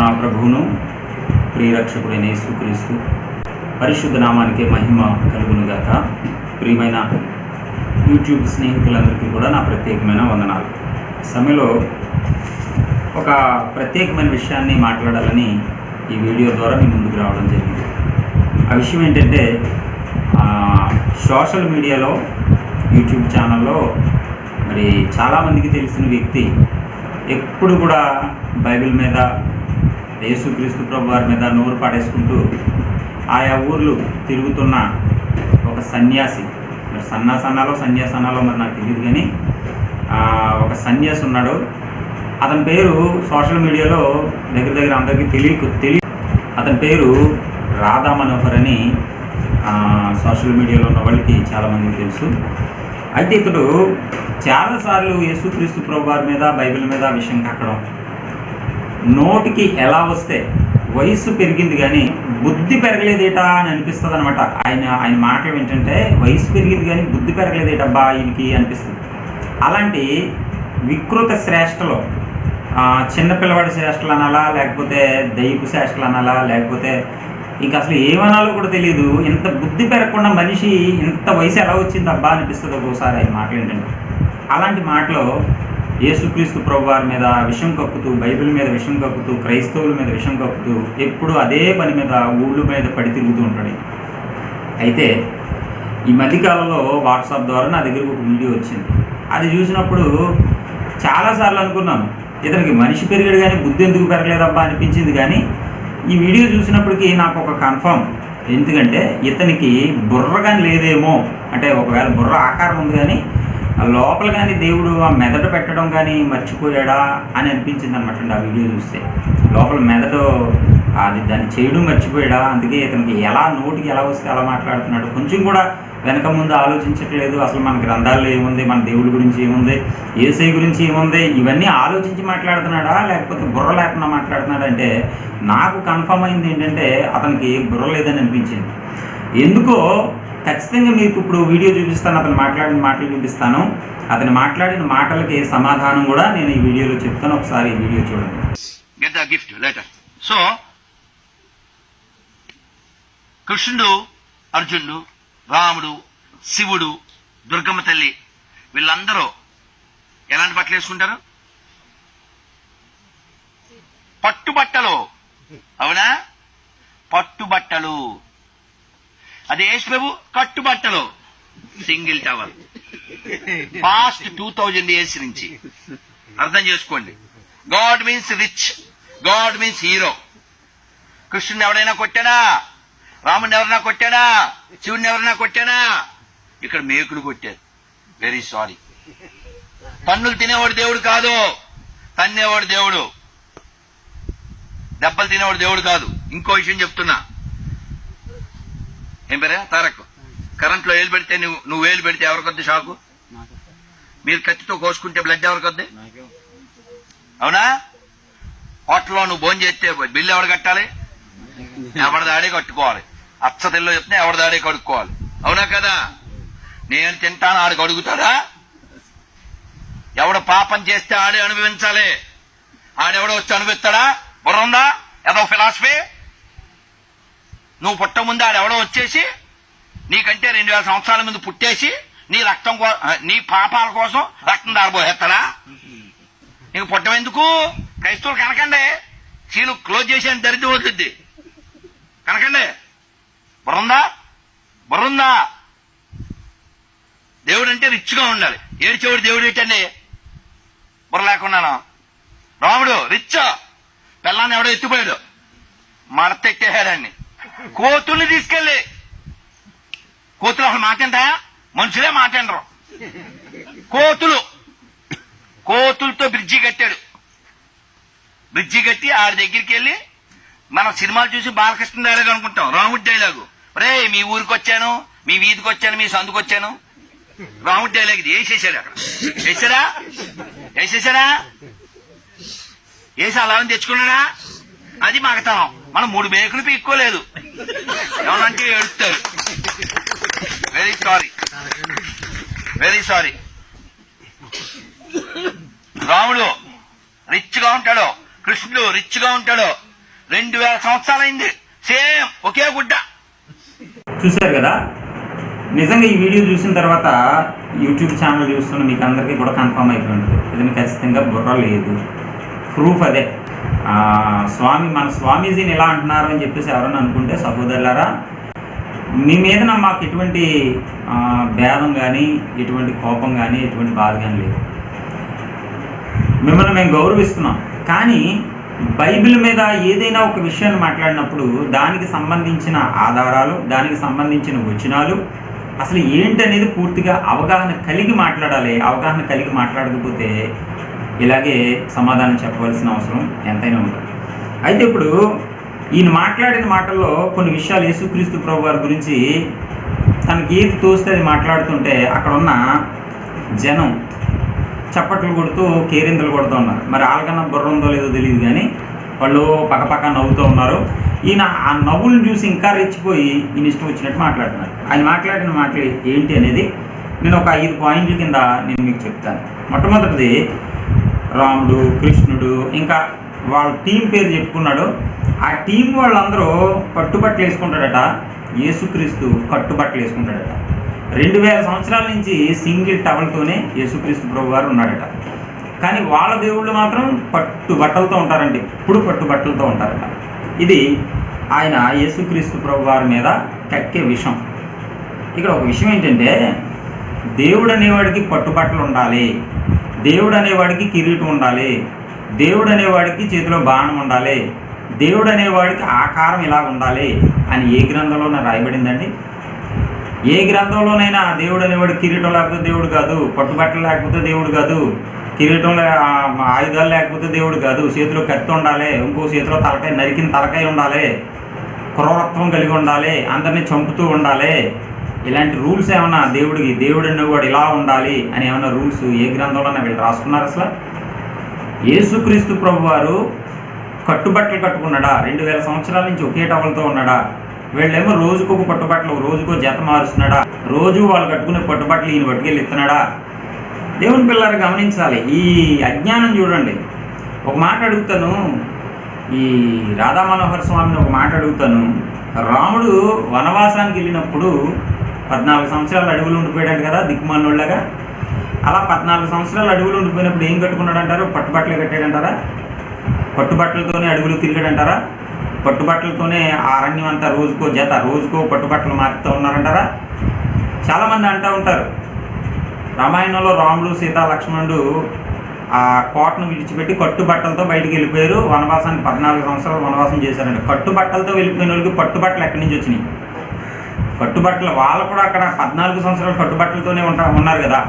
నా ప్రభువును. ప్రియరక్షకుడైన యేసుక్రీస్తు పరిశుద్ధ నామానికి మహిమ కలుగునుగాక. ప్రియమైన యూట్యూబ్ స్నేహితులందరికీ కూడా నా ప్రత్యేకమైన వందనాలు. సమయంలో ఒక ప్రత్యేకమైన విషయాన్ని మాట్లాడాలని ఈ వీడియో ద్వారా మీ ముందుకు రావడం జరిగింది. ఆ విషయం ఏంటంటే సోషల్ మీడియాలో యూట్యూబ్ ఛానల్లో మరి చాలామందికి తెలిసిన వ్యక్తి ఎప్పుడు కూడా బైబిల్ మీద యేసుక్రీస్తు ప్రభు వారి మీద నోరు పాడేసుకుంటూ ఆయా ఊర్లు తిరుగుతున్న ఒక సన్యాసి. మరి సన్నాసనాలో సన్యాసనాలో మరి నాకు తెలియదు కానీ ఒక సన్యాసి ఉన్నాడు. అతని పేరు సోషల్ మీడియాలో దగ్గర దగ్గర అందరికీ తెలియకు తెలియ అతని పేరు రాధా మనోహర్ అని సోషల్ మీడియాలో ఉన్న వాళ్ళకి చాలామందికి తెలుసు. అయితే ఇతడు చాలాసార్లు యేసుక్రీస్తు ప్రభు వారి మీద బైబిల్ మీద విషయం కక్కడం నోటికి ఎలా వస్తే వయసు పెరిగింది కానీ బుద్ధి పెరగలేదేటా అని అనిపిస్తుంది అనమాట ఆయన ఆయన మాటలు ఏంటంటే వయసు పెరిగింది కానీ బుద్ధి పెరగలేదేటబ్బా ఆయనకి అనిపిస్తుంది. అలాంటి వికృత శ్రేష్టలో చిన్నపిల్లవాడి చిన్న పిల్లవాడి శ్రేష్టలు అనాలా లేకపోతే దైపు శ్రేష్టలు అనాలా లేకపోతే ఇంకా అసలు ఏమనాలో కూడా తెలియదు ఇంత బుద్ధి పెరగకుండా మనిషి ఇంత వయసు ఎలా వచ్చింది అబ్బా అనిపిస్తుంది ఒక్కోసారి ఆయన మాటలు ఏంటంటే. అలాంటి మాటలో యేసుక్రీస్తు ప్రభు వారి మీద విషం కక్కుతూ బైబిల్ మీద విషం కక్కుతూ క్రైస్తవుల మీద విషం కక్కుతూ ఎప్పుడు అదే పని మీద ఊళ్ళు మీద పడి తిరుగుతూ ఉంటాడు. అయితే ఈ మధ్యకాలంలో వాట్సాప్ ద్వారా నా దగ్గరకు ఒక వీడియో వచ్చింది. అది చూసినప్పుడు చాలాసార్లు అనుకున్నాను ఇతనికి మనిషి పెరిగాడు కానీ బుద్ధి ఎందుకు పెరగలేదబ్బా అనిపించింది కానీ ఈ వీడియో చూసినప్పటికీ నాకు ఒక కన్ఫర్మ్. ఎందుకంటే ఇతనికి బుర్ర కానీ లేదేమో అంటే ఒకవేళ బుర్ర ఆకారం ఉంది కానీ లోపల కానీ దేవుడు ఆ మెదడు పెట్టడం కానీ మర్చిపోయాడా అని అనిపించింది అనమాట ఆ వీడియో చూస్తే. లోపల మెదడు అది దాన్ని చేయడం మర్చిపోయాడా? అందుకే ఇతనికి ఎలా నోటికి ఎలా వస్తే అలా మాట్లాడుతున్నాడు. కొంచెం కూడా వెనక ముందు ఆలోచించట్లేదు. అసలు మన గ్రంథాల్లో ఏముంది? మన దేవుడి గురించి ఏముంది? ఏసై గురించి ఏముంది? ఇవన్నీ ఆలోచించి మాట్లాడుతున్నాడా? లేకపోతే బుర్ర లేకుండా మాట్లాడుతున్నాడా? అంటే నాకు కన్ఫర్మ్ అయింది ఏంటంటే అతనికి బుర్ర లేదని అనిపించింది. ఎందుకో ఖచ్చితంగా మీకు ఇప్పుడు వీడియో చూపిస్తాను అతను మాట్లాడిన మాటలు చూపిస్తాను. అతను మాట్లాడిన మాటలకి సమాధానం కూడా నేను ఈ వీడియోలో చెప్తాను. ఒకసారి ఈ వీడియో చూడండి. Get the gift letter so కృష్ణుడు అర్జునుడు రాముడు శివుడు దుర్గమ్మ తల్లి వీళ్ళందరూ ఎలాంటి బట్టలు వేసుకుంటారు? పట్టు బట్టలు అవునా? పట్టు బట్టలు అది యేసు ప్రభు కట్టు బట్టలు single towel. Past two thousand years నుంచి. అర్థం చేసుకోండి. God means rich. God means hero. కృష్ణుని ఎవడైనా కొట్టాడా? రాముని ఎవరైనా కొట్టాడా? శివుని ఎవరైనా కొట్టాడా? ఇక్కడ మేకులు కొట్టారు. వెరీ సారీ పన్నులు తినేవాడు దేవుడు కాదు. తన్నేవాడు దేవుడు. దెబ్బలు తినేవాడు దేవుడు కాదు. ఇంకో విషయం చెప్తున్నా. ఏం పేరే? తారక్. కరెంట్లో వేలు పెడితే నువ్వు నువ్వు వేలు పెడితే ఎవరికొద్ది షాకు? మీరు కత్తితో కోసుకుంటే బ్లడ్ ఎవరికొద్ది? అవునా? హోటల్లో నువ్వు భోజనం చేస్తే బిల్లు ఎవడు కట్టాలి? ఎవరిదాడే కట్టుకోవాలి. అచ్చ తెల్లో చెప్తే ఎవరిదాడే కడుక్కోవాలి. అవునా కదా? నేను తింటాను ఆడికి అడుగుతాడా ఎవడ పాపం చేస్తే ఆడే అనుభవించాలి. ఆడెవడో వచ్చి అనుభవిస్తాడా? బుర్ర ఉందా? ఏదో ఫిలాసఫీ నువ్వు పుట్ట ముందు ఆడెవడో వచ్చేసి నీకంటే రెండు వేల సంవత్సరాల ముందు పుట్టేసి నీ రక్తం నీ పాపాల కోసం రక్తం దారబోహేస్తాడా నీకు పుట్టం ఎందుకు? క్రైస్తవులు కనకండి. చీలు క్లోజ్ చేసి దరిద్రం వద్దుద్ది కనకండి. బుర్రుందా? బుర్రుందా? దేవుడు అంటే రిచ్గా ఉండాలి. ఏడిచేవుడు దేవుడు ఏంటండి? బుర్ర లేకున్నాను రాముడు రిచ్. పిల్లాన్ని ఎవడో ఎత్తిపోయాడు. మడత ఎట్టేశాడండి కోతుల్ని తీసుకెళ్ళి. కోతులు అసలు మాటంటాయా మనుషులే మాటండ్రు కోతులు. కోతులతో బ్రిడ్జి కట్టాడు. బ్రిడ్జి కట్టి ఆడి దగ్గరికి వెళ్ళి మనం సినిమాలు చూసి బాలకృష్ణ డైలాగ్ అనుకుంటాం. రాముడి డైలాగు రే మీ ఊరికి వచ్చాను మీ వీధికి వచ్చాను మీ సందుకు వచ్చాను. రాముడి డైలాగ్ ఇది. వేసేసాడు అక్కడ. వేసారా వేసేసాడా వేసి అలా తెచ్చుకున్నాడా? అది మాగతనం మనం మూడు మేకులు పీక్కోలేదు. ఏమనంటే ఏడుస్తారు. వెరీ సారీ వెరీ సారీ రాముడు రిచ్గా ఉంటాడు. కృష్ణుడు రిచ్గా ఉంటాడు. రెండు వేల సంవత్సరాలైంది. సేమ్ ఒకే గుడ్డ. చూశారు కదా? నిజంగా ఈ వీడియో చూసిన తర్వాత యూట్యూబ్ ఛానల్ చూస్తున్న మీకు అందరికీ కూడా కన్ఫర్మ్ అయిపోయింది. ఇది ఖచ్చితంగా బుర్ర లేదు. ప్రూఫ్ అదే. స్వామి మన స్వామీజీని ఎలా అంటున్నారు అని చెప్పేసి ఎవరైనా అనుకుంటే సహోదరులారా మీ మీద మాకు ఎటువంటి భేదం కానీ ఎటువంటి కోపం కానీ ఎటువంటి బాధ కానీ లేదు. మిమ్మల్ని మేము గౌరవిస్తున్నాం. కానీ బైబిల్ మీద ఏదైనా ఒక విషయాన్ని మాట్లాడినప్పుడు దానికి సంబంధించిన ఆధారాలు దానికి సంబంధించిన వచనాలు అసలు ఏంటనేది పూర్తిగా అవగాహన కలిగి మాట్లాడాలి అవగాహన కలిగి మాట్లాడకపోతే ఇలాగే సమాధానం చెప్పవలసిన అవసరం ఎంతైనా ఉంటుంది. అయితే ఇప్పుడు ఈయన మాట్లాడిన మాటల్లో కొన్ని విషయాలు యేసుక్రీస్తు ప్రభు వారి గురించి తనకి ఏది తోస్తే అది మాట్లాడుతుంటే అక్కడ ఉన్న జనం చప్పట్లు కొడుతూ కేరింతలు కొడుతూ ఉన్నారు. మరి వాళ్ళకన్నా బుర్ర ఉందో లేదో తెలియదు కానీ వాళ్ళు పక్కపక్క నవ్వుతూ ఉన్నారు. ఈయన ఆ నవ్వులను చూసి ఇంకా రెచ్చిపోయి ఈయన ఇష్టం వచ్చినట్టు మాట్లాడుతున్నారు. ఆయన మాట్లాడిన మాటలు ఏంటి అనేది నేను ఒక ఐదు పాయింట్ల కింద నేను మీకు చెప్తాను. మొట్టమొదటిది రాముడు కృష్ణుడు ఇంకా వాళ్ళ టీం పేరు చెప్పుకున్నాడు. ఆ టీం వాళ్ళందరూ కట్టుబట్టలు వేసుకుంటాడట యేసుక్రీస్తు కట్టుబట్టలు వేసుకుంటాడట. రెండు వేల సంవత్సరాల నుంచి సింగిల్ టవల్తోనే యేసుక్రీస్తు ప్రభు గారు ఉన్నాడట. కానీ వాళ్ళ దేవుళ్ళు మాత్రం పట్టు బట్టలతో ఉంటారండి. ఎప్పుడు పట్టు బట్టలతో ఉంటారట. ఇది ఆయన యేసుక్రీస్తు ప్రభు వారి మీద కక్కే విషయం ఇక్కడ ఒక విషయం ఏంటంటే దేవుడు అనేవాడికి పట్టుబట్టలు ఉండాలి. దేవుడు అనేవాడికి కిరీటం ఉండాలి. దేవుడు అనేవాడికి చేతిలో బాణం ఉండాలి. దేవుడు అనేవాడికి ఆకారం ఇలా ఉండాలి అని ఏ గ్రంథంలోనే రాయబడిందండి? ఏ గ్రంథంలోనైనా దేవుడు అనేవాడు కిరీటం లేకపోతే దేవుడు కాదు పట్టుబట్టలు లేకపోతే దేవుడు కాదు కిరీటం ఆయుధాలు లేకపోతే దేవుడు కాదు చేతిలో కత్తి ఉండాలి ఇంకో చేతిలో తలకాయ నరికిన తలకాయ ఉండాలి క్రూరత్వం కలిగి ఉండాలి అందరినీ చంపుతూ ఉండాలి ఇలాంటి రూల్స్ ఏమన్నా దేవుడికి దేవుడు కూడా ఇలా ఉండాలి అని ఏమైనా రూల్స్ ఏ గ్రంథంలోనే వీళ్ళు రాసుకున్నారు అసలు యేసుక్రీస్తు ప్రభు వారు కట్టుబట్టలు కట్టుకున్నాడా? రెండు వేల సంవత్సరాల నుంచి ఒకే టవల్తో ఉన్నాడా? వీళ్ళేమో రోజుకు ఒక పట్టుబట్టలు రోజుకో జత మారుస్తున్నాడా? రోజు వాళ్ళు కట్టుకునే పట్టుబట్టలు ఈయన పట్టుకెళ్ళి ఇస్తున్నాడా? దేవుని పిల్లలు గమనించాలి. ఈ అజ్ఞానం చూడండి. ఒక మాట అడుగుతాను. ఈ రాధా మనోహర్ స్వామిని ఒక మాట అడుగుతాను. రాముడు వనవాసానికి వెళ్ళినప్పుడు పద్నాలుగు సంవత్సరాలు అడవులు ఉండిపోయాడు కదా దిక్కుమాలినోళ్ళగా. అలా పద్నాలుగు సంవత్సరాలు అడవులు ఉండిపోయినప్పుడు ఏం కట్టుకున్నాడు అంటారు పట్టుబట్టలు కట్టాడంటారా? పట్టుబట్టలతోనే అడుగులు తిరిగాడంటారా? పట్టుబట్టలతోనే ఆ అరణ్యం అంతా రోజుకో జత రోజుకో పట్టుబట్టలు మారుతూ ఉన్నారంటారా? చాలామంది అంటూ ఉంటారు. రామాయణంలో రాముడు సీత లక్ష్మణుడు ఆ కోటను విడిచిపెట్టి కట్టుబట్టలతో బయటికి వెళ్ళిపోయారు. వనవాసానికి పద్నాలుగు సంవత్సరాలు వనవాసం చేశారండి కట్టుబట్టలతో వెళ్ళిపోయిన వాళ్ళకి పట్టుబట్టలు ఎక్కడి నుంచి వచ్చినాయి? కట్టుబట్టలు వాళ్ళు కూడా అక్కడ పద్నాలుగు సంవత్సరాలు కట్టుబట్టలతోనే ఉంటా ఉన్నారు కదా.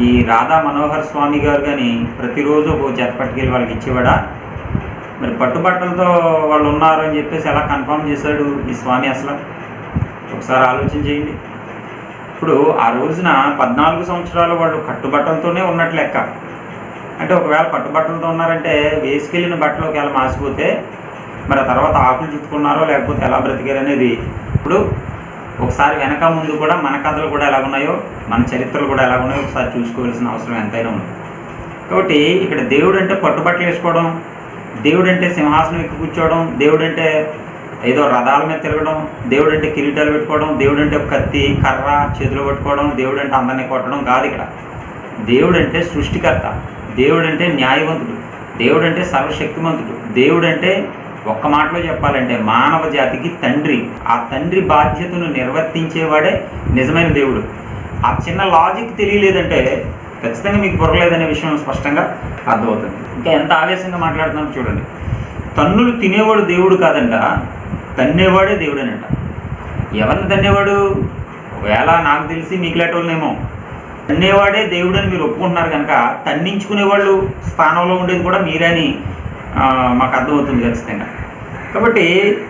ఈ రాధా మనోహర్ స్వామి గారు కానీ ప్రతిరోజు ఒక జత పట్టుకెళ్ళి వాళ్ళకి ఇచ్చేవాడా? మరి పట్టుబట్టలతో వాళ్ళు ఉన్నారు అని చెప్పేసి ఎలా కన్ఫర్మ్ చేశాడు ఈ స్వామి అసలు? ఒకసారి ఆలోచన చేయండి. ఇప్పుడు ఆ రోజున పద్నాలుగు సంవత్సరాలు వాళ్ళు కట్టుబట్టలతోనే ఉన్నట్లు లెక్క. అంటే ఒకవేళ కట్టుబట్టలతో ఉన్నారంటే వేసుకెళ్ళిన బట్టలు ఒకవేళ మాసిపోతే మరి ఆ తర్వాత ఆకులు చుట్టుకున్నారో లేకపోతే ఎలా బ్రతికారు అనేది ఇప్పుడు ఒకసారి వెనక ముందు కూడా మన కథలు కూడా ఎలా ఉన్నాయో మన చరిత్రలు కూడా ఎలా ఉన్నాయో ఒకసారి చూసుకోవాల్సిన అవసరం ఎంతైనా ఉంది. కాబట్టి ఇక్కడ దేవుడు అంటే పట్టుబట్టలు వేసుకోవడం దేవుడు అంటే సింహాసనం ఎక్కి కూర్చోవడం దేవుడు అంటే ఏదో రథాల మీద తిరగడం దేవుడు అంటే కిరీటాలు పెట్టుకోవడం దేవుడు అంటే కత్తి కర్ర చేతులు పట్టుకోవడం దేవుడు అంటే అందరినీ కొట్టడం కాదు ఇక్కడ. దేవుడు అంటే సృష్టికర్త దేవుడు అంటే న్యాయవంతుడు దేవుడు అంటే సర్వశక్తివంతుడు దేవుడు అంటే ఒక్క మాటలో చెప్పాలంటే మానవ జాతికి తండ్రి. ఆ తండ్రి బాధ్యతను నిర్వర్తించేవాడే నిజమైన దేవుడు. ఆ చిన్న లాజిక్ తెలియలేదంటే ఖచ్చితంగా మీకు బుర్రలేదనే విషయం స్పష్టంగా అర్థమవుతుంది. ఇంకా ఎంత ఆవేశంగా మాట్లాడుతున్నాం చూడండి. తన్నులు తినేవాడు దేవుడు కాదంట తన్నేవాడే దేవుడనంట. ఎవరిని తన్నేవాడు? ఒకవేళ నాకు తెలిసి మీకులేటోళ్ళనేమో. తన్నేవాడే దేవుడు అని మీరు ఒప్పుకుంటున్నారు కనుక తన్నించుకునే వాళ్ళు స్థానంలో ఉండేది కూడా మీరని మాకు అర్థమవుతుంది ఖచ్చితంగా. కాబట్టి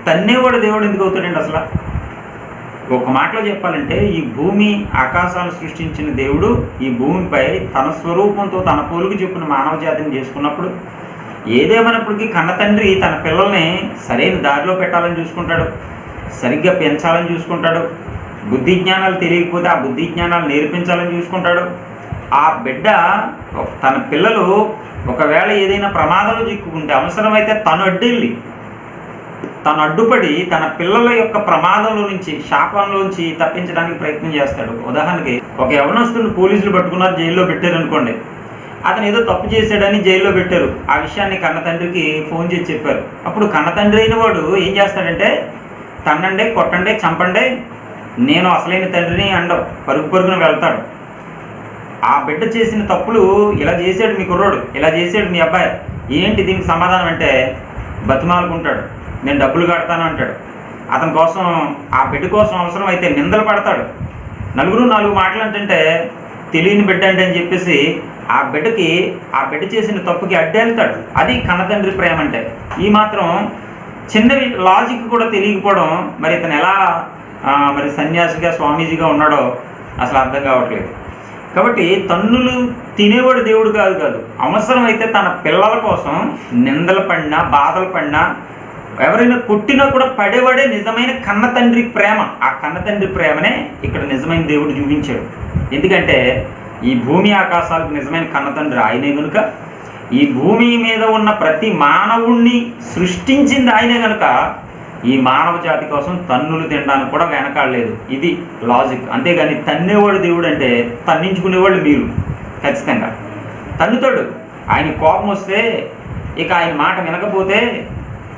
తన్నేవాడు దేవుడు ఎందుకు అవుతాడండి అసలు? ఒక మాటలో చెప్పాలంటే ఈ భూమి ఆకాశాలు సృష్టించిన దేవుడు ఈ భూమిపై తన స్వరూపంతో తన పోలుకు చెప్పిన మానవ జాతిని చేసుకున్నప్పుడు ఏదేమైనప్పటికీ కన్న తండ్రి తన పిల్లల్ని సరైన దారిలో పెట్టాలని చూసుకుంటాడు సరిగ్గా పెంచాలని చూసుకుంటాడు బుద్ధి జ్ఞానాలు తెలియకపోతే ఆ బుద్ధి జ్ఞానాలు నేర్పించాలని చూసుకుంటాడు. ఆ బిడ్డ తన పిల్లలు ఒకవేళ ఏదైనా ప్రమాదంలో చిక్కుకుంటే అవసరమైతే తను అడ్డెళ్ళి తను అడ్డుపడి తన పిల్లల యొక్క ప్రమాదంలో నుంచి శాపంలోంచి తప్పించడానికి ప్రయత్నం చేస్తాడు. ఉదాహరణకి ఒక యవనస్తుని పోలీసులు పట్టుకున్నారు జైల్లో పెట్టారు అనుకోండి అతను ఏదో తప్పు చేశాడని జైల్లో పెట్టారు. ఆ విషయాన్ని కన్న తండ్రికి ఫోన్ చేసి చెప్పారు. అప్పుడు కన్న తండ్రి అయిన వాడు ఏం చేస్తాడంటే తన్నండి కొట్టండి చంపండి నేను అసలైన తండ్రిని అండవు పరుగు పరుగున వెళ్తాడు. ఆ బిడ్డ చేసిన తప్పులు ఇలా చేశాడు మీ కుర్రోడు ఇలా చేశాడు మీ అబ్బాయి. ఏంటి దీనికి సమాధానం అంటే బతిమాలుకుంటాడు నేను డబ్బులు కడతాను అంటాడు. అతని కోసం ఆ బిడ్డ కోసం అవసరం అయితే నిందలు పడతాడు. నలుగురు నాలుగు మాటలు అంటుంటే తెలియని బిడ్డ అంటే అని చెప్పేసి ఆ బిడ్డకి ఆ బిడ్డ చేసిన తప్పుకి అడ్డేళ్తాడు. అది కన్నతండ్రి ప్రేమ అంటే. ఈ మాత్రం చిన్న లాజిక్ కూడా తెలియకపోవడం మరి ఇతను ఎలా మరి సన్యాసిగా స్వామీజీగా ఉన్నాడో అసలు అర్థం కావట్లేదు. కాబట్టి తన్నులు తినేవాడు దేవుడు కాదు కాదు. అవసరమైతే తన పిల్లల కోసం నిందలు పడినా బాధలు పడినా ఎవరైనా కొట్టినా కూడా పడేవాడే నిజమైన కన్న తండ్రి ప్రేమ. ఆ కన్న తండ్రి ప్రేమనే ఇక్కడ నిజమైన దేవుడు చూపించాడు. ఎందుకంటే ఈ భూమి ఆకాశాలకు నిజమైన కన్న తండ్రి ఆయనే కనుక ఈ భూమి మీద ఉన్న ప్రతి మానవుణ్ణి సృష్టించింది ఆయనే కనుక ఈ మానవ జాతి కోసం తన్నులు తినడానికి కూడా వెనకాడలేదు ఇది లాజిక్ అంతేగాని తన్నేవాడు దేవుడు అంటే తన్నించుకునేవాళ్ళు మీరు ఖచ్చితంగా. తన్నుతాడు. ఆయన కోపం వస్తే ఇక ఆయన మాట వినకపోతే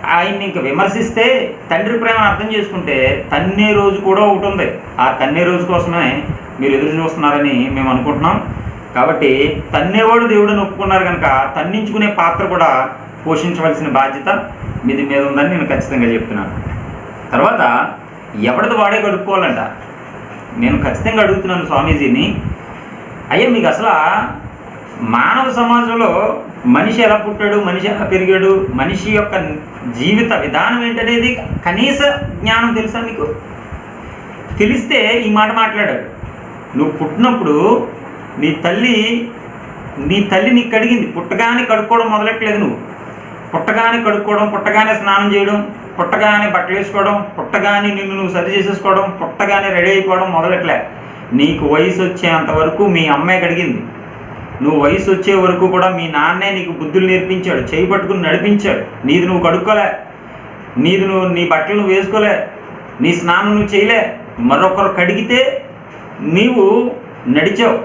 ఆయన్ని ఇంక విమర్శిస్తే తండ్రి ప్రేమను అర్థం చేసుకుంటే తన్నే రోజు కూడా ఒకటి ఉంది. ఆ తన్నే రోజు కోసమే మీరు ఎదురు చూస్తున్నారని మేము అనుకుంటున్నాం. కాబట్టి తన్నేవాడు దేవుడిని ఒప్పుకున్నారు కనుక తన్నించుకునే పాత్ర కూడా పోషించవలసిన బాధ్యత మీది మీద ఉందని నేను ఖచ్చితంగా చెప్తున్నాను. తర్వాత ఎవరిది వాడే కడుక్కోవాలంట? నేను ఖచ్చితంగా అడుగుతున్నాను స్వామీజీని అయ్యా మీకు అసలు మానవ సమాజంలో మనిషి ఎలా పుట్టాడు మనిషి ఎలా పెరిగాడు మనిషి యొక్క జీవిత విధానం ఏంటనేది కనీస జ్ఞానం తెలుసా మీకు? తెలిస్తే ఈ మాట మాట్లాడాడు. నువ్వు పుట్టినప్పుడు నీ తల్లి నీ తల్లి నీకు కడిగింది పుట్టగానే కడుక్కోవడం మొదలెట్టలేదు నువ్వు. పుట్టగానే కడుక్కోవడం పుట్టగానే స్నానం చేయడం పుట్టగానే బట్టలు వేసుకోవడం పుట్టగానే నిన్ను నువ్వు సరి చేసేసుకోవడం పుట్టగానే రెడీ అయిపోవడం మొదలెట్లే. నీకు వయసు వచ్చేంత వరకు మీ అమ్మే కడిగింది. నువ్వు వయసు వచ్చే వరకు కూడా మీ నాన్నే నీకు బుద్ధులు నేర్పించాడు చేయి పట్టుకుని నడిపించాడు. నీది నువ్వు కడుక్కోలే. నీది నువ్వు నీ బట్టలు నువ్వు వేసుకోలే. నీ స్నానం నువ్వు చేయలే. మరొకరు కడిగితే నీవు నడిచావు.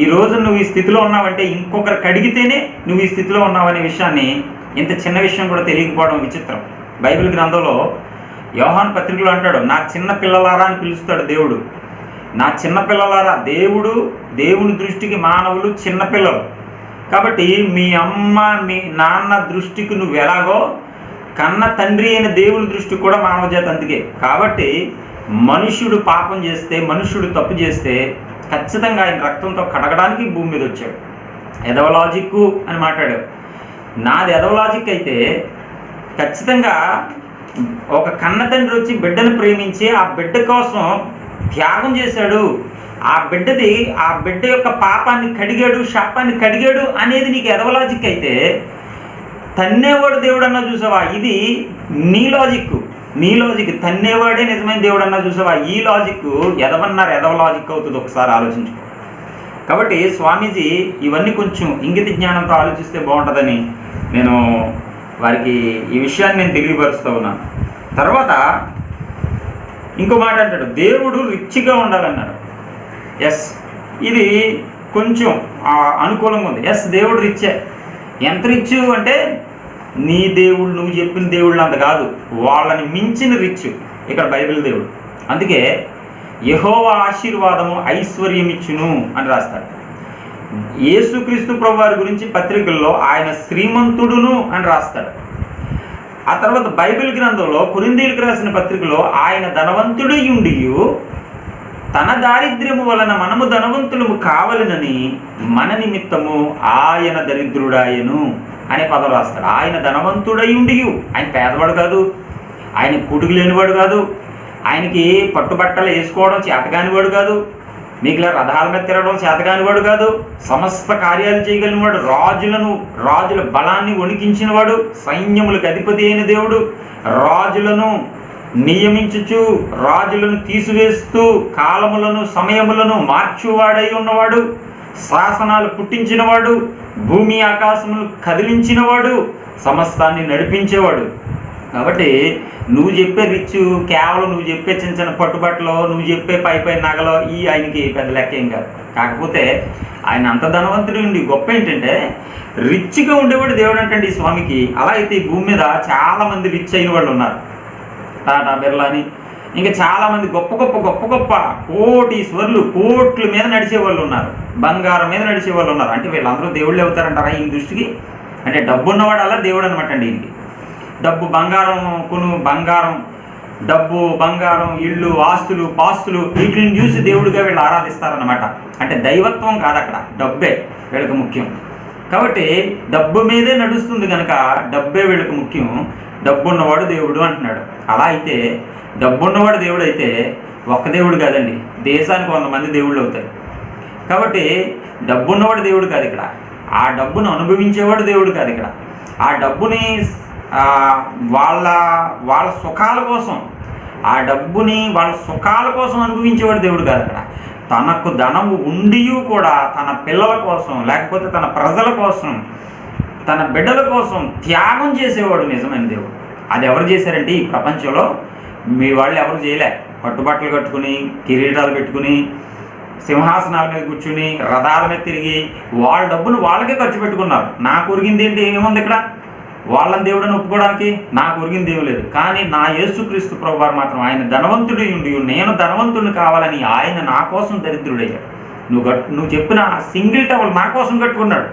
ఈ రోజు నువ్వు ఈ స్థితిలో ఉన్నావంటే ఇంకొకరు కడిగితేనే నువ్వు ఈ స్థితిలో ఉన్నావనే విషయాన్ని ఇంత చిన్న విషయం కూడా తెలియకపోవడం విచిత్రం. బైబిల్ గ్రంథంలో యోహాన్ పత్రికలో అంటాడు నా చిన్న పిల్లలారా అని పిలుస్తాడు దేవుడు. నా చిన్న పిల్లలారా దేవుడు దేవుని దృష్టికి మానవులు చిన్న పిల్లలు. కాబట్టి మీ అమ్మ మీ నాన్న దృష్టికి నువ్వు ఎలాగో కన్న తండ్రి అయిన దేవుని దృష్టికి కూడా మానవ జాతి అందుకే. కాబట్టి మనుష్యుడు పాపం చేస్తే మనుష్యుడు తప్పు చేస్తే ఖచ్చితంగా ఆయన రక్తంతో కడగడానికి భూమి మీద వచ్చాడు. ఎదవలాజిక్కు అని మాట్లాడాడు. నాది ఎదవ లాజిక్ అయితే ఖచ్చితంగా ఒక కన్న తండ్రి వచ్చి బిడ్డను ప్రేమించి ఆ బిడ్డ కోసం త్యాగం చేశాడు. ఆ బిడ్డది ఆ బిడ్డ యొక్క పాపాన్ని కడిగాడు శాపాన్ని కడిగాడు అనేది నీకు ఎదవ లాజిక్ అయితే తన్నేవాడు దేవుడు అన్నా చూసావా? ఇది నీ లాజిక్ నీ లాజిక్ తన్నేవాడే నిజమైన దేవుడు అన్నా చూసావా? ఈ లాజిక్ ఎదవన్నారు ఎదవ లాజిక్ అవుతుంది ఒకసారి ఆలోచించుకో. కాబట్టి స్వామీజీ ఇవన్నీ కొంచెం ఇంగిత జ్ఞానంతో ఆలోచిస్తే బాగుంటుందని నేను వారికి ఈ విషయాన్ని నేను తెలియపరుస్తూ ఉన్నాను తర్వాత ఇంకో మాట అంటాడు దేవుడు రిచ్గా ఉండాలన్నాడు. ఎస్ ఇది కొంచెం అనుకూలంగా ఉంది. ఎస్ దేవుడు రిచ్చే. ఎంత రిచ్ అంటే నీ దేవుడు నువ్వు చెప్పిన దేవుళ్ళు అంత కాదు. వాళ్ళని మించిన రిచ్ ఇక్కడ బైబిల్ దేవుడు. అందుకే యహోవ ఆశీర్వాదము ఐశ్వర్యం ఇచ్చును అని రాస్తాడు. యేసుక్రీస్తు ప్రభువారి గురించి పత్రికల్లో ఆయన శ్రీమంతుడును అని రాస్తాడు. ఆ తర్వాత బైబిల్ గ్రంథంలో కురిందీలకు రాసిన పత్రికలో ఆయన ధనవంతుడు ఉండి తన దారిద్ర్యము వలన మనము ధనవంతులము కావలనని మన నిమిత్తము ఆయన దరిద్రుడాయను అనే పదం రాస్తాడు. ఆయన ధనవంతుడై ఉండి ఆయన పేదవాడు కాదు. ఆయన కూటుకు లేనివాడు కాదు. ఆయనకి పట్టుబట్టలు వేసుకోవడం చేతగానివాడు కాదు. మిగిలిన రథాల మీద తిరగడం చేతగానివాడు కాదు. సమస్త కార్యాలు చేయగలిగినవాడు రాజులను రాజుల బలాన్ని వణికించినవాడు సైన్యములకు అధిపతి అయిన దేవుడు. రాజులను నియమించుచు రాజులను తీసివేస్తూ కాలములను సమయములను మార్చువాడై ఉన్నవాడు. శాసనాలు పుట్టించినవాడు భూమి ఆకాశములు కదిలించినవాడు సమస్తాన్ని నడిపించేవాడు. కాబట్టి నువ్వు చెప్పే రిచ్ కేవలం నువ్వు చెప్పే చిన్న చిన్న పట్టుబట్టలో నువ్వు చెప్పే పై పై నగలో ఈ ఆయనకి పెద్ద లెక్క ఏం కాదు. కాకపోతే ఆయన అంత ధనవంతుడు ఉండి గొప్ప ఏంటంటే రిచ్గా ఉండేవాడు దేవుడు అంటండి ఈ స్వామికి. అలా అయితే ఈ భూమి మీద చాలామంది రిచ్ అయిన వాళ్ళు ఉన్నారు. టాటా బిర్లా అని ఇంకా చాలామంది గొప్ప గొప్ప గొప్ప గొప్ప గొప్ప కోటీశ్వర్లు కోట్ల మీద నడిచే వాళ్ళు ఉన్నారు. బంగారం మీద నడిచే వాళ్ళు ఉన్నారు. అంటే వీళ్ళందరూ దేవుళ్ళు అవుతారంటారా? ఈ దృష్టికి. అంటే డబ్బు ఉన్నవాడు అలా దేవుడు అనమాట అండి ఈయనకి. డబ్బు బంగారం కొను బంగారం డబ్బు బంగారం ఇళ్ళు ఆస్తులు పాస్తులు వీటిని చూసి దేవుడిగా వీళ్ళు ఆరాధిస్తారనమాట అంటే దైవత్వం కాదు అక్కడ డబ్బే వీళ్ళకి ముఖ్యం. కాబట్టి డబ్బు మీదే నడుస్తుంది కనుక డబ్బే వీళ్ళకి ముఖ్యం. డబ్బు ఉన్నవాడు దేవుడు అంటున్నాడు. అలా అయితే డబ్బు ఉన్నవాడు దేవుడు అయితే ఒక్క దేవుడు కాదండి దేశానికి వంద మంది దేవుళ్ళు అవుతారు. కాబట్టి డబ్బు ఉన్నవాడు దేవుడు కాదు ఇక్కడ. ఆ డబ్బును అనుభవించేవాడు దేవుడు కాదు ఇక్కడ. ఆ డబ్బుని వాళ్ళ వాళ్ళ సుఖాల కోసం ఆ డబ్బుని వాళ్ళ సుఖాల కోసం అనుభవించేవాడు దేవుడు కాదు అక్కడ. తనకు ధనము ఉండియు కూడా తన పిల్లల కోసం లేకపోతే తన ప్రజల కోసం తన బిడ్డల కోసం త్యాగం చేసేవాడు నిజమైన దేవుడు. అది ఎవరు చేశారంటే ఈ ప్రపంచంలో మీ వాళ్ళు ఎవరు చేయలే. పట్టుబట్టలు కట్టుకుని కిరీటాలు పెట్టుకుని సింహాసనాల మీద కూర్చుని రథాల మీద తిరిగి వాళ్ళ డబ్బును వాళ్ళకే ఖర్చు పెట్టుకున్నారు. నాకు ఉరిగింది ఏంటి? ఏముంది ఇక్కడ? వాళ్ళని దేవుడని ఒప్పుకోవడానికి నాకు ఒరిగిన దేవు లేదు. కానీ నా యేసుక్రీస్తు ప్రభు వారు మాత్రం ఆయన ధనవంతుడి ఉండి నేను ధనవంతుడిని కావాలని ఆయన నా కోసం దరిద్రుడయ్యాడు. నువ్వు కట్ నువ్వు చెప్పిన ఆ సింగిల్ టవల్ నా కోసం కట్టుకున్నాడు.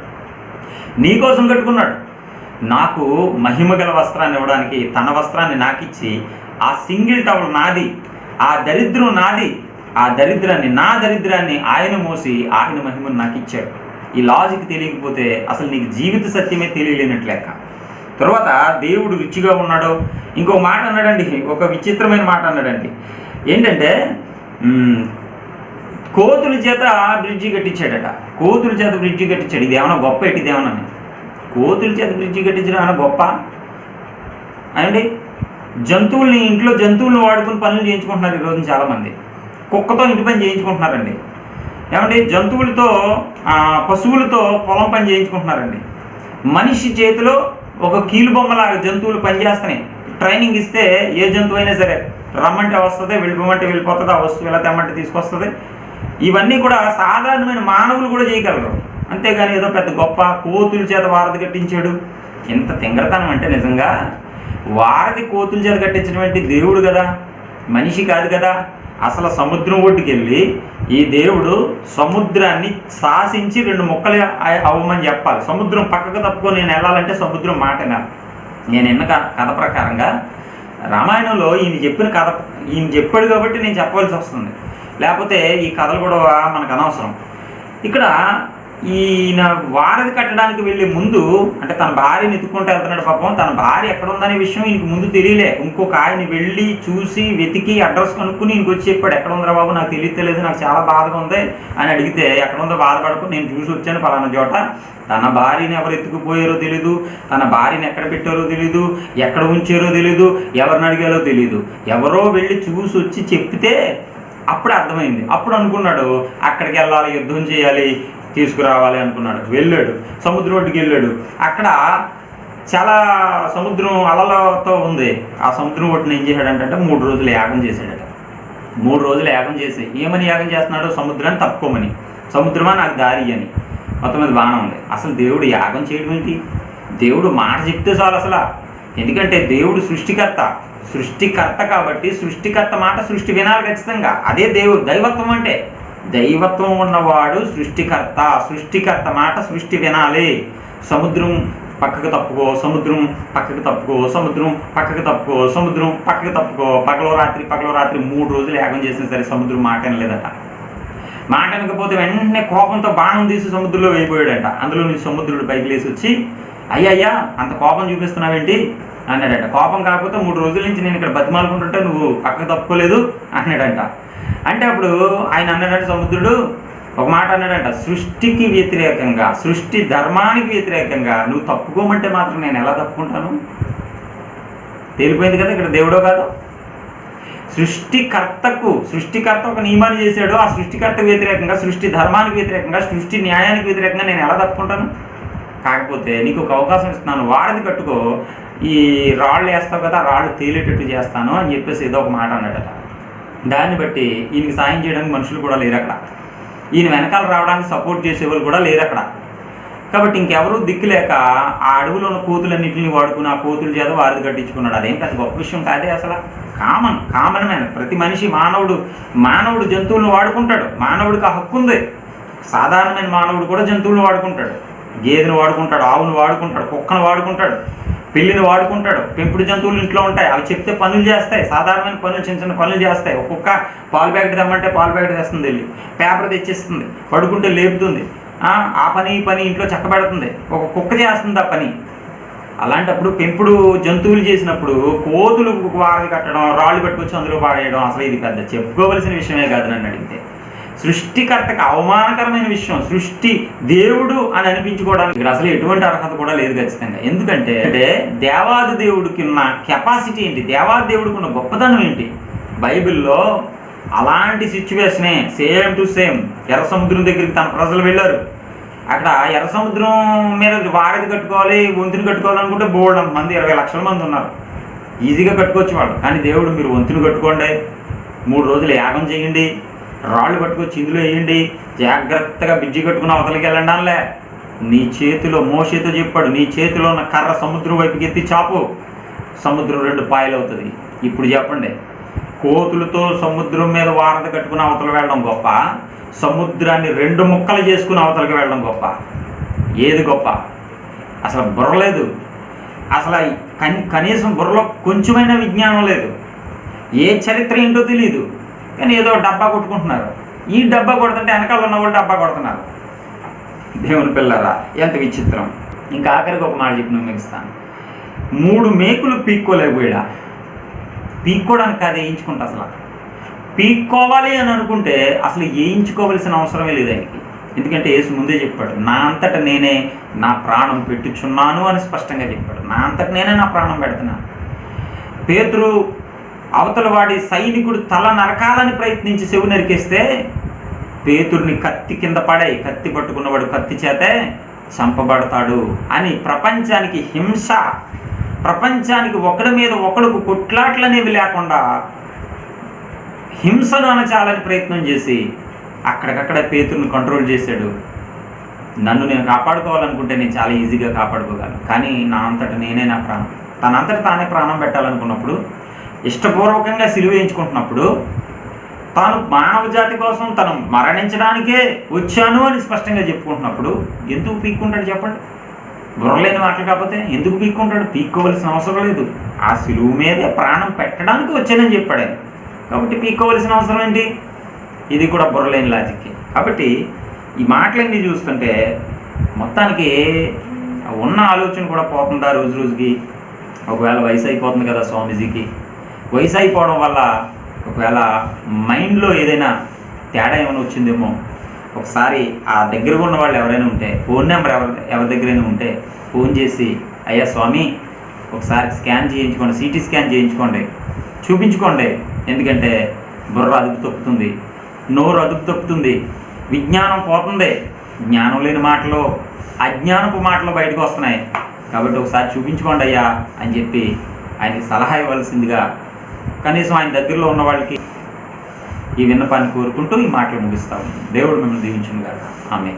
నీ కోసం కట్టుకున్నాడు. నాకు మహిమ గల వస్త్రాన్ని ఇవ్వడానికి తన వస్త్రాన్ని నాకిచ్చి ఆ సింగిల్ టవల్ నాది ఆ దరిద్రం నాది ఆ దరిద్రాన్ని నా దరిద్రాన్ని ఆయన మోసి ఆయన మహిమను నాకు ఇచ్చాడు ఈ లాజిక్ తెలియకపోతే అసలు నీకు జీవిత సత్యమే తెలియలేనట్లు లెక్క. తర్వాత దేవుడు రుచిగా ఉన్నాడు. ఇంకో మాట అన్నాడండి ఒక విచిత్రమైన మాట అన్నాడండి. ఏంటంటే కోతుల చేత బ్రిడ్జి కట్టించాడట. కోతుల చేత బ్రిడ్జి కట్టించాడు. ఇది ఏమైనా గొప్ప ఏంటి? ఇది కోతుల చేత బ్రిడ్జి కట్టించడం ఏమైనా గొప్ప? అండి జంతువుల్ని ఇంట్లో జంతువులను వాడుకుని పనులు చేయించుకుంటున్నారు ఈరోజు చాలామంది. కుక్కతో ఇంటి పని చేయించుకుంటున్నారండి. ఏమంటే జంతువులతో పశువులతో పొలం పని చేయించుకుంటున్నారండి. మనిషి చేతిలో ఒక కీలు బొమ్మలాగా జంతువులు పనిచేస్తున్నాయి. ట్రైనింగ్ ఇస్తే ఏ జంతువు అయినా సరే రమ్మంటే వస్తుంది వెళ్ళిపోమంటే వెళ్ళిపోతుంది ఆ వస్తువు ఎలా తెమ్మంటే తీసుకొస్తుంది. ఇవన్నీ కూడా సాధారణమైన మానవులు కూడా చేయగలరు. అంతేగాని ఏదో పెద్ద గొప్ప కోతుల చేత వారధి కట్టించాడు. ఎంత తింగరతనం అంటే నిజంగా వారధి కోతుల చేత కట్టించినటువంటి దేవుడు కదా మనిషి కాదు కదా. అసలు సముద్రం ఒడ్డుకి వెళ్ళి ఈ దేవుడు సముద్రాన్ని శాసించి రెండు ముక్కలు అవ్వమని చెప్పాలి. సముద్రం పక్కకు తప్పుకొని నేను వెళ్ళాలంటే సముద్రం మాట నేను ఎన్న కథ ప్రకారంగా రామాయణంలో ఈయన చెప్పిన కథ ఈయన చెప్పాడు కాబట్టి నేను చెప్పవలసి వస్తుంది. లేకపోతే ఈ కథలు కూడా మనకు అనవసరం. ఇక్కడ ఈయన వారధి కట్టడానికి వెళ్ళే ముందు అంటే తన భార్యని ఎత్తుకుంటూ వెళ్తున్నాడు పాపం తన భార్య ఎక్కడ ఉందనే విషయం ఈయనకు ముందు తెలియలే. ఇంకొక ఆయన వెళ్ళి చూసి వెతికి అడ్రస్ కనుక్కుని ఇంకొచ్చి వచ్చి చెప్పాడు ఎక్కడ ఉందిరా బాబు నాకు తెలియలేదు నాకు చాలా బాధగా ఉంది. అని అడిగితే ఎక్కడ ఉందో బాధపడకు నేను చూసి వచ్చాను పలానా చోట. తన భార్యని ఎవరు ఎత్తుకుపోయారో తెలీదు తన భార్యని ఎక్కడ పెట్టారో తెలీదు ఎక్కడ ఉంచారో తెలీదు ఎవరిని అడిగారో తెలీదు. ఎవరో వెళ్ళి చూసి వచ్చి చెప్తే అప్పుడు అర్థమైంది. అప్పుడు అనుకున్నాడు అక్కడికి వెళ్ళాలి యుద్ధం చేయాలి తీసుకురావాలి అనుకున్నాడు. వెళ్ళాడు. సముద్రం ఒడ్డుకి వెళ్ళాడు. అక్కడ చాలా సముద్రం అలలతో ఉంది. ఆ సముద్రం ఒడ్డున ఏం చేశాడంటే మూడు రోజులు యాగం చేశాడట. మూడు రోజులు యాగం చేసి ఏమని యాగం చేస్తున్నాడు? సముద్రాన్ని తప్పుకోమని. సముద్రమా? నాకు దారి అని మొత్తం మీద బాగానే ఉంది. అసలు దేవుడు యాగం చేయడం ఏంటి? దేవుడు మాట చెప్తే చాలు అసలు. ఎందుకంటే దేవుడు సృష్టికర్త. సృష్టికర్త కాబట్టి సృష్టికర్త మాట సృష్టి వినాలి ఖచ్చితంగా. అదే దేవుడు దైవత్వం అంటే. దైవత్వం ఉన్నవాడు సృష్టికర్త. సృష్టికర్త మాట సృష్టి వినాలి. సముద్రం పక్కకు తప్పుకో సముద్రం పక్కకు తప్పుకో సముద్రం పక్కకు తప్పుకో సముద్రం పక్కకు తప్పుకో. పగలో రాత్రి పగలో రాత్రి మూడు రోజులు యాగం చేసిన సరే సముద్రం మాట వినలేదట. మాట వినకపోతే వెంటనే కోపంతో బాణం తీసి సముద్రంలో వేయిపోయాడట. అందులో నుంచి సముద్రుడు పైకి లేచి వచ్చి అయ్యా అయ్యా అంత కోపం చూపిస్తున్నావేంటి? అన్నాడట. కోపం కాకపోతే మూడు రోజుల నుంచి నేను ఇక్కడ బతిమాలుకుంటుంటే నువ్వు పక్కకు తప్పుకోలేదు అన్నాడంట. అంటే అప్పుడు ఆయన అన్నాడంట సముద్రుడు ఒక మాట అన్నాడంట సృష్టికి వ్యతిరేకంగా సృష్టి ధర్మానికి వ్యతిరేకంగా నువ్వు తప్పుకోమంటే మాత్రం నేను ఎలా తప్పుకుంటాను? తేలిపోయింది కదా ఇక్కడ దేవుడో కాదు? సృష్టికర్తకు సృష్టికర్త ఒక నియమాన్ని చేశాడు ఆ సృష్టికర్తకు వ్యతిరేకంగా సృష్టి ధర్మానికి వ్యతిరేకంగా సృష్టి న్యాయానికి వ్యతిరేకంగా నేను ఎలా తప్పుకుంటాను? కాకపోతే నీకు ఒక అవకాశం ఇస్తున్నాను వారధి కట్టుకో ఈ రాళ్ళు వేస్తావు కదా రాళ్ళు తేలేటట్టు చేస్తాను అని చెప్పేసి ఏదో ఒక మాట అన్నాడట. దాన్ని బట్టి ఈయనకి సాయం చేయడానికి మనుషులు కూడా లేరు అక్కడ. ఈయన వెనకాల రావడానికి సపోర్ట్ చేసేవాళ్ళు కూడా లేరు అక్కడ. కాబట్టి ఇంకెవరూ దిక్కులేక ఆ అడవిలో ఉన్న కోతులన్నింటిని వాడుకుని ఆ కోతుల చేత వారిది కట్టించుకున్నాడు. అదేం పెద్ద గొప్ప విషయం కాదే అసలు? కామన్ కామన్ మ్యాన్ ప్రతి మనిషి మానవుడు మానవుడు జంతువులను వాడుకుంటాడు. మానవుడికి ఆ హక్కు ఉంది. సాధారణమైన మానవుడు కూడా జంతువులను వాడుకుంటాడు. గేదెను వాడుకుంటాడు ఆవును వాడుకుంటాడు కుక్కను వాడుకుంటాడు. పిల్లిని వాడుకుంటాడు. పెంపుడు జంతువులు ఇంట్లో ఉంటాయి. అవి చెప్తే పనులు చేస్తాయి. సాధారణమైన పనులు చిన్న చిన్న పనులు చేస్తాయి. ఒక్కొక్క కుక్క పాలు ప్యాకెట్ తెమ్మంటే పాలు ప్యాకెట్ తెస్తుంది వెళ్ళి. పేపర్ తెచ్చిస్తుంది. పడుకుంటే లేపుతుంది. ఆ పని ఈ పని ఇంట్లో చక్కబెడుతుంది. ఒక కుక్క చేస్తుంది ఆ పని. అలాంటప్పుడు పెంపుడు జంతువులు చేసినప్పుడు కోతులు వారలు కట్టడం రాళ్ళు పెట్టుకొచ్చి అందులో పాడేయడం అసలు ఇది పెద్ద చెప్పుకోవలసిన విషయమే కాదు నన్ను అడిగితే. సృష్టికర్తకు అవమానకరమైన విషయం సృష్టి దేవుడు అని అనిపించుకోవడానికి అసలు ఎటువంటి అర్హత కూడా లేదు ఖచ్చితంగా. ఎందుకంటే అంటే దేవాది దేవుడికి ఉన్న కెపాసిటీ ఏంటి? దేవాది దేవుడికి ఉన్న గొప్పతనం ఏంటి? బైబిల్లో అలాంటి సిచ్యువేషనే సేమ్ టు సేమ్ ఎర్ర సముద్రం దగ్గరికి తన ప్రజలు వెళ్ళారు. అక్కడ ఎర్ర సముద్రం మీద వారధి కట్టుకోవాలి వంతుని కట్టుకోవాలనుకుంటే బోర్డు మంది ఇరవై లక్షల మంది ఉన్నారు. ఈజీగా కట్టుకోవచ్చు వాళ్ళు. కానీ దేవుడు మీరు వంతుని కట్టుకోండి. మూడు రోజులు యాగం చేయండి. రాళ్ళు పట్టుకొచ్చి ఇందులో వేయండి. జాగ్రత్తగా బిజ్జి కట్టుకుని అవతలకి వెళ్ళండాలే నీ చేతిలో మోషేతో చెప్పాడు. నీ చేతిలో ఉన్న కర్ర సముద్రం వైపుకి ఎత్తి చాపు. సముద్రం రెండు పాయలు అవుతుంది ఇప్పుడు చెప్పండి. కోతులతో సముద్రం మీద వారధ కట్టుకుని అవతల వెళ్ళడం గొప్ప. సముద్రాన్ని రెండు ముక్కలు చేసుకుని అవతలకి వెళ్ళడం గొప్ప. ఏది గొప్ప? అసలు బుర్ర లేదు. అసలు కనీసం బుర్రలో కొంచెమైనా విజ్ఞానం లేదు. ఏ చరిత్ర ఏంటో తెలియదు కానీ ఏదో డబ్బా కొట్టుకుంటున్నారు. ఈ డబ్బా కొడుతుంటే వెనకాల ఉన్న వాళ్ళు డబ్బా కొడుతున్నారు. దేవుని పిల్లరా ఎంత విచిత్రం. ఇంకా ఆఖరికి ఒక మాట చెప్పి నేను ముగిస్తాను. మూడు మేకులు పీక్కోలేకపోయాడా పీక్కోవడానికి అది వేయించుకుంటా అసలు. పీక్కోవాలి అని అనుకుంటే అసలు వేయించుకోవలసిన అవసరమే లేదు ఆయనకి. ఎందుకంటే యేసు ముందే చెప్పాడు నా అంతట నేనే నా ప్రాణం పెట్టుచున్నాను అని స్పష్టంగా చెప్పాడు. నా అంతట నేనే నా ప్రాణం పెడుతున్నాను. పేతురు అవతల వాడి సైనికుడు తల నరకాలని ప్రయత్నించి చెవు నరికేస్తే పేతుర్ని కత్తి కింద పడే కత్తి పట్టుకున్నవాడు కత్తి చేతే చంపబడతాడు అని ప్రపంచానికి హింస. ప్రపంచానికి ఒకడి మీద ఒకడుకు కొట్లాట్లనేవి లేకుండా హింసను అనచాలని ప్రయత్నం చేసి అక్కడికక్కడ పేతుర్ని కంట్రోల్ చేశాడు. నన్ను నేను కాపాడుకోవాలనుకుంటే నేను చాలా ఈజీగా కాపాడుకోగలను. కానీ నా అంతట నేనే నా ప్రాణం. తనంతట తానే ప్రాణం పెట్టాలనుకున్నప్పుడు ఇష్టపూర్వకంగా సిలువ వేయించుకుంటున్నప్పుడు తాను మానవ జాతి కోసం తను మరణించడానికే వచ్చాను అని స్పష్టంగా చెప్పుకుంటున్నప్పుడు ఎందుకు పీక్కుంటాడు చెప్పండి? బుర్రలేని మాటలు కాకపోతే ఎందుకు పీక్కుంటాడు? పీక్కోవలసిన అవసరం లేదు. ఆ సిలువు మీదే ప్రాణం పెట్టడానికి వచ్చానని చెప్పాడు కాబట్టి పీక్కోవలసిన అవసరం ఏంటి? ఇది కూడా బుర్రలేని లాజిక్కి కాబట్టి ఈ మాటలన్నీ చూస్తుంటే మొత్తానికి ఉన్న ఆలోచన కూడా పోతుందా రోజు రోజుకి? ఒకవేళ వయసు అయిపోతుంది కదా స్వామీజీకి. వయసు అయిపోవడం వల్ల ఒకవేళ మైండ్లో ఏదైనా తేడా ఏమైనా వచ్చిందేమో ఒకసారి ఆ దగ్గర ఉన్న వాళ్ళు ఎవరైనా ఉంటే ఫోన్ నెంబర్ ఎవరి ఎవరి దగ్గరైనా ఉంటే ఫోన్ చేసి అయ్యా స్వామి ఒకసారి స్కాన్ చేయించుకోండి సిటీ స్కాన్ చేయించుకోండి చూపించుకోండి. ఎందుకంటే బుర్ర అదుపు తప్పుతుంది నోరు అదుపు తప్పుతుంది విజ్ఞానం పోతుంది. జ్ఞానం లేని మాటలు అజ్ఞానపు మాటలు బయటకు వస్తున్నాయి. కాబట్టి ఒకసారి చూపించుకోండి అయ్యా అని చెప్పి ఆయనకి సలహా ఇవ్వాల్సిందిగా కనీసం ఆయన దగ్గరలో ఉన్న వాళ్ళకి ఈ విన్నపాన్ని కోరుకుంటూ ఈ మాటలు ముగిస్తాము. దేవుడు మిమ్మల్ని దీవించును గాక ఆమె